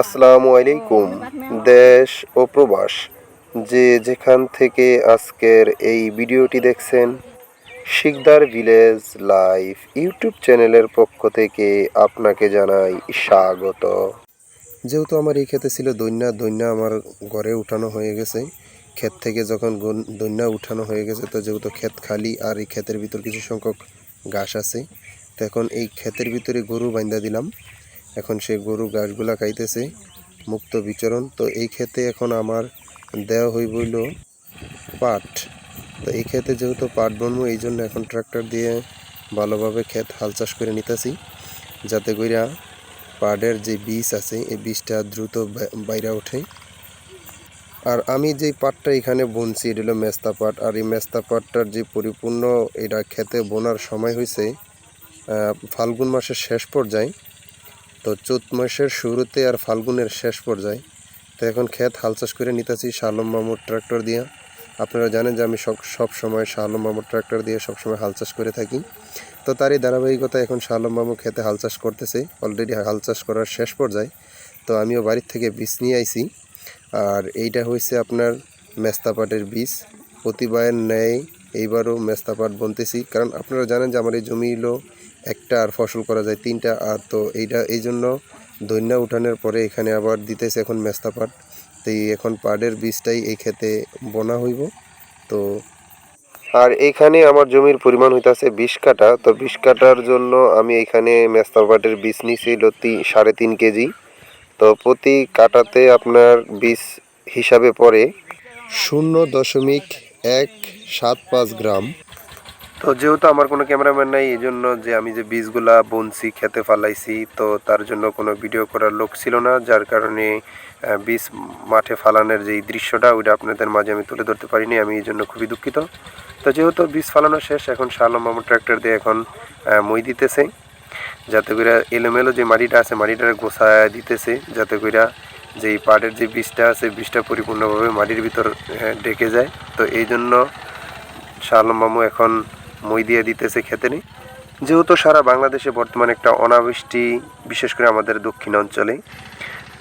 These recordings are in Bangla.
আসসালামু আলাইকুম, দেশ ও প্রবাস। যে যেখান থেকে আজকের এই ভিডিওটি দেখছেন, শিকদার ভিলেজ লাইভ ইউটিউব চ্যানেলের পক্ষ থেকে আপনাকে জানাই স্বাগত। যেহেতু আমার এই ক্ষেতে ছিল দৈন্যা দৈন্যা আমার ঘরে উঠানো হয়ে গেছে। ক্ষেত থেকে যখন দৈন্যা উঠানো হয়ে গেছে, তো যেহেতু ক্ষেত খালি আর এই ক্ষেতের ভিতর কিছু সংখ্যক ঘাস আছে, তো এখন এই ক্ষেতের ভিতরে গরু বাইন্দা দিলাম। এখন সে গরু ঘাসগুলা খাইতেছে, মুক্ত বিচরণ। তো এই ক্ষেতে এখন আমার দেওয়া হইবইল পাট। তো এই ক্ষেতে যেহেতু পাট বনবো, এই জন্য এখন ট্রাক্টর দিয়ে ভালোভাবে ক্ষেত হাল চাষ করে নিতেছি, যাতে কইরা পাটের যে বীজ আছে, এই বীজটা দ্রুত বাইরে ওঠে। আর আমি যে পাটটা এখানে বুনছি, এটা হলো মেস্তা পাট। আর এই মেস্তা পাটটার যে পরিপূর্ণ এটা খেতে বোনার সময় হয়েছে ফাল্গুন মাসের শেষ পর্যায়ে। তো চৈত মাসের শুরুতে আর ফাল্গুনের শেষ পর্যায়ে। তো এখন ক্ষেত হাল চাষ করে নিতেছি শালম মামুর ট্রাক্টর দিয়ে। আপনারা জানেন যে আমি সব সব সময় শালম মামুর ট্রাক্টর দিয়ে সবসময় হাল চাষ করে থাকি। তো তারই ধারাবাহিকতা এখন শালম মামু খেতে হাল চাষ করতেছে অলরেডি হাল চাষ করার শেষ পর্যায়ে। তো আমিও বাড়ির থেকে বীজ নিয়ে আইছি। আর এইটা হয়েছে আপনার মেস্তা পাটের বীজ। প্রতিবারের ন্যায় এইবারও মেস্তা পাট বনতেছি। কারণ আপনারা জানেন যে আমার এই জমি হলো একটা আর ফসল করা যায়, তিনটা। আর তো এইটা, এই জন্য দৈন্যা উঠানোর পরে এখানে আবার দিতেছে এখন মেস্তা পাট। তো এখন পাটের বীজটাই এই ক্ষেতে বোনা হইব। তো আর এইখানে আমার জমির পরিমাণ হইতাছে বিশ কাটা তো বিশ কাটার জন্য আমি এখানে মেস্তা পাটের বীজ নিয়েছি হলো তি- সাড়ে তিন কেজি। তো প্রতি কাটাতে আপনার বীজ হিসাবে পড়ে শূন্য দশমিক এক সাত পাঁচ গ্রাম। তো যেহেতু আমার কোনো ক্যামেরাম্যান নাই এই জন্য যে আমি যে বীজগুলা বুনছি, খেতে ফালাইছি, তো তার জন্য কোনো ভিডিও করার লোক ছিল না, যার কারণে বীজ মাঠে ফালানোর যেই দৃশ্যটা, ওইটা আপনাদের মাঝে আমি তুলে ধরতে পারিনি, আমি এই জন্য খুবই দুঃখিত। তো যেহেতু বীজ ফালানো শেষ, এখন শালম মামুর ট্র্যাক্টর দিয়ে এখন মই দিতেছে, যাতে করে এলোমেলো যে মাটিটা আছে মাটিটা গোছায় দিতেছে, যাতে করে যেই পাটের যে বীজটা আছে, বীজটা পরিপূর্ণভাবে মাটির ভিতর ঢেকে যায়। তো এই জন্য শালম মামু এখন মই দিয়ে দিতেছে খেতে নেই। যেহেতু সারা বাংলাদেশে বর্তমানে একটা অনাবৃষ্টি, বিশেষ করে আমাদের দক্ষিণ অঞ্চলে,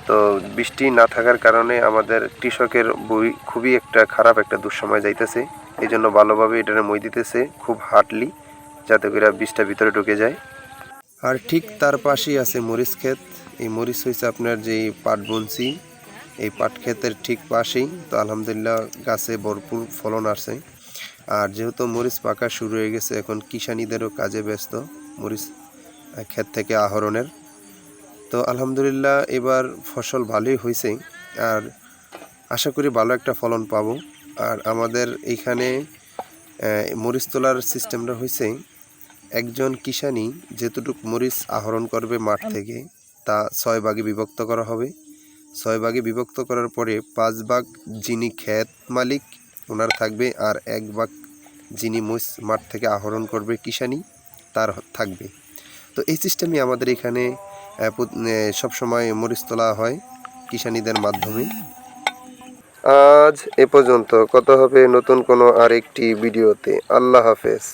তো বৃষ্টি না থাকার কারণে আমাদের কৃষকের বই খুবই একটা খারাপ একটা দুঃসময় যাইতেছে। এই জন্য ভালোভাবে এটার মই দিতেছে খুব হার্ডলি, যাতে করে বীজটা ভিতরে ঢুকে যায়। আর ঠিক তার পাশেই আছে মরিচ ক্ষেত। এই মরিচ হয়েছে আপনার যে পাট বনছি, এই পাট ক্ষেতের ঠিক পাশেই। তো আলহামদুলিল্লাহ গাছে ভরপুর ফলন আসছে। আর যেহেতু মরিচ পাকা শুরু হয়ে গেছে, এখন কিষানিদেরও কাজে ব্যস্ত মরিচ ক্ষেত থেকে আহরণের। তো আলহামদুলিল্লাহ এবার ফসল ভালোই হয়েছে আর আশা করি ভালো একটা ফলন পাবো। আর আমাদের এইখানে মরিচ তোলার সিস্টেমটা হয়েছে, একজন কিষানি যেতটুক মরিচ আহরণ করবে মাঠ থেকে, তা ছয় ভাগে বিভক্ত করা হবে। ছয় ভাগে বিভক্ত করার পরে পাঁচ ভাগ যিনি ক্ষেত মালিক ওনার থাকবে আর এক ভাগ যিনি মহিষ মাঠ থেকে আহরণ করবে কিষানি, তার থাকবে। তো এই সিস্টেমই আমাদের এখানে সবসময় মরিচ তোলা হয় কিষানিদের মাধ্যমে। আজ এ পর্যন্ত। কত হবে নতুন কোনো আরেকটি ভিডিওতে। আল্লাহ হাফেজ।